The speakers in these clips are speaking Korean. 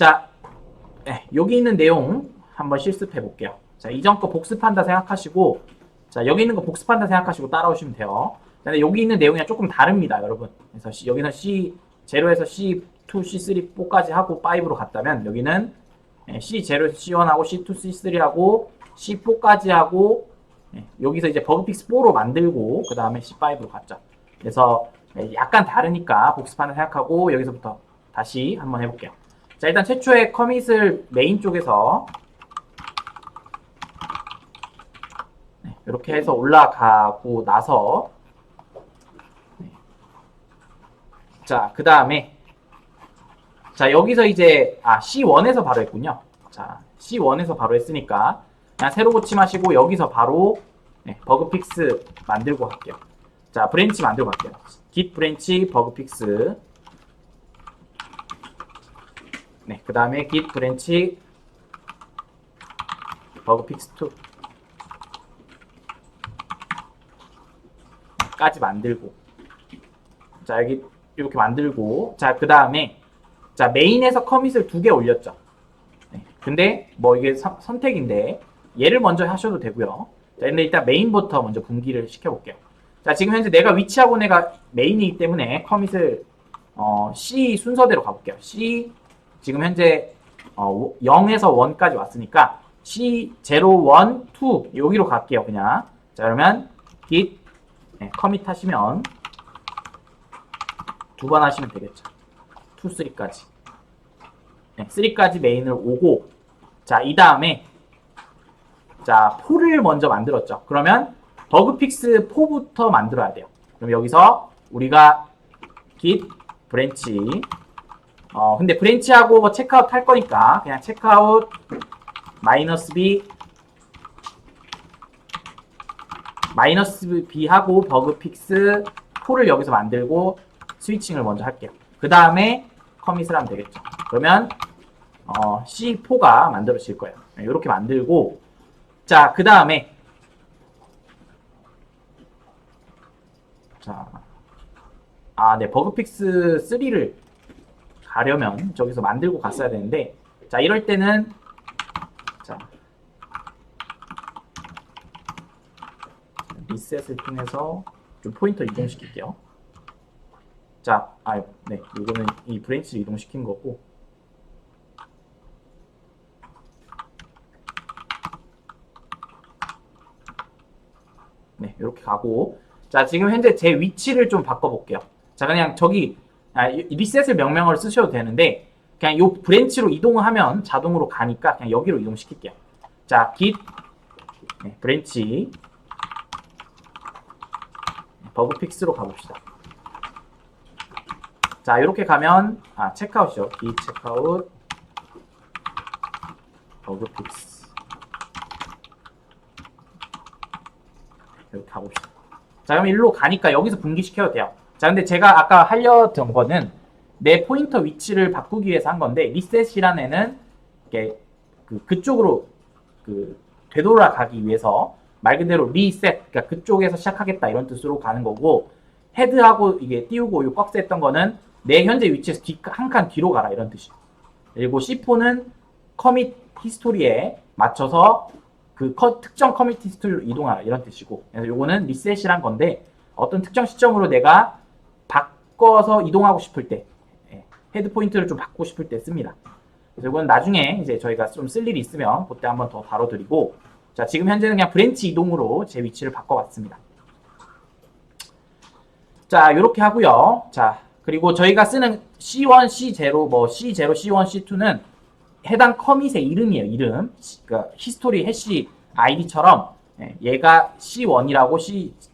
자, 네, 여기 있는 내용 한번 실습해 볼게요. 자, 이전 거 복습한다 생각하시고, 자, 여기 있는 거 복습한다 생각하시고 따라오시면 돼요. 자, 근데 여기 있는 내용이랑 조금 다릅니다, 여러분. 그래서 C- 여기는 C, 0에서 C2, C3, 4까지 하고 5로 갔다면, 여기는 예, C0에서 C1하고 C2, C3하고 C4까지 하고, 예, 여기서 이제 버그픽스 4로 만들고, 그 다음에 C5로 갔죠. 그래서 예, 약간 다르니까 복습한다 생각하고, 여기서부터 다시 한번 해볼게요. 자, 일단 최초의 커밋을 메인 쪽에서 네, 이렇게 해서 올라가고 나서 네. 자, 그 다음에 자, 여기서 이제 아, C1에서 바로 했군요. 자, C1에서 바로 했으니까 그냥 새로 고침하시고 여기서 바로 네, 버그픽스 만들고 갈게요. 자, 브랜치 만들고 갈게요. git 브랜치 버그픽스 네, 그 다음에 git 브랜치 버그 픽스 2 까지 만들고 자 여기 이렇게 만들고 자그 다음에 자 메인에서 커밋을 두 개 올렸죠. 네, 근데 뭐 이게 선- 선택인데 얘를 먼저 하셔도 되고요. 자 근데 일단 메인부터 먼저 분기를 시켜볼게요. 자 지금 현재 내가 위치하고 내가 메인이기 때문에 커밋을 어, C 순서대로 가볼게요. C 지금 현재 어, 0에서 1까지 왔으니까 C 0, 1, 2 여기로 갈게요 그냥. 자 그러면 git 네, 커밋 하시면 두 번 하시면 되겠죠. 2, 3까지. 네, 3까지 메인을 오고 자이 다음에 자 4를 먼저 만들었죠. 그러면 버그픽스 4부터 만들어야 돼요. 그럼 여기서 우리가 git 브랜치 어 근데 브랜치하고 뭐 체크아웃 할 거니까 그냥 체크아웃 마이너스 b 마이너스 b 하고 버그 픽스 4를 여기서 만들고 스위칭을 먼저 할게요. 그 다음에 커밋을 하면 되겠죠. 그러면 어, C4가 만들어질 거예요. 이렇게 만들고 자 그 다음에 자 아, 네, 버그픽스 3를 가려면 저기서 만들고 갔어야 되는데, 자, 이럴 때는, 자, 리셋을 통해서 좀 포인터 이동시킬게요. 자, 아, 네, 이거는 이 브랜치를 이동시킨 거고, 네, 이렇게 가고, 자, 지금 현재 제 위치를 좀 바꿔볼게요. 자, 그냥 저기, 아, 이- 리셋을 명령어를 쓰셔도 되는데, 그냥 요 브랜치로 이동하면 자동으로 가니까 그냥 여기로 이동시킬게요. 자, git, 네, 브랜치, 버그 픽스로 가봅시다. 자, 이렇게 가면, 아, 체크아웃이죠. git 체크아웃, 버그 픽스. 이렇게 가봅시다. 자, 그럼 일로 가니까 여기서 분기시켜도 돼요. 자, 근데 제가 아까 하려던 거는 내 포인터 위치를 바꾸기 위해서 한 건데, 리셋이라는 애는 이렇게 그, 그쪽으로 그 되돌아가기 위해서 말 그대로 리셋, 그러니까 그쪽에서 시작하겠다 이런 뜻으로 가는 거고, 헤드하고 이게 띄우고 요 박스 했던 거는 내 현재 위치에서 한 칸 뒤로 가라 이런 뜻이에요. 그리고 C4는 커밋 히스토리에 맞춰서 그 커- 특정 커밋 히스토리로 이동하라 이런 뜻이고 그래서 요거는 리셋이란 건데 어떤 특정 시점으로 내가 바꿔서 이동하고 싶을 때 예, 헤드 포인트를 좀 바꾸고 싶을 때 씁니다. 그래서 이건 나중에 이제 저희가 좀 쓸 일이 있으면 그때 한번 더 다뤄드리고 자 지금 현재는 그냥 브랜치 이동으로 제 위치를 바꿔봤습니다. 자 이렇게 하고요. 자 그리고 저희가 쓰는 C1, C0, 뭐 C0, C1, C2는 해당 커밋의 이름이에요. 이름. 그러니까 히스토리 해시 아이디처럼 예, 얘가 C1이라고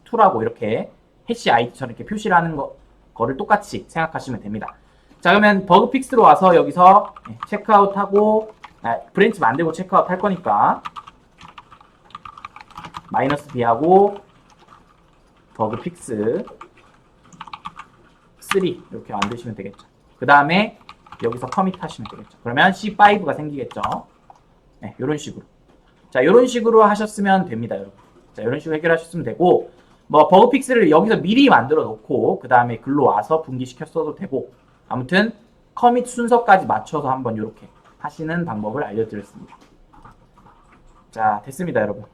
C2라고 이렇게 해시 아이디처럼 이렇게 표시를 하는 거, 거를 똑같이 생각하시면 됩니다. 자 그러면 버그 픽스로 와서 여기서 예, 체크아웃하고 아, 브랜치 만들고 체크아웃 할 거니까 마이너스 B하고 버그 픽스 3 이렇게 만드시면 되겠죠. 그 다음에 여기서 커밋 하시면 되겠죠. 그러면 C5가 생기겠죠. 네, 이런 식으로. 자, 이런 식으로 하셨으면 됩니다, 여러분. 자, 이런 식으로 해결하셨으면 되고, 뭐 버그 픽스를 여기서 미리 만들어 놓고 그 다음에 글로 와서 분기시켰어도 되고, 아무튼 커밋 순서까지 맞춰서 한번 이렇게 하시는 방법을 알려드렸습니다. 자, 됐습니다, 여러분.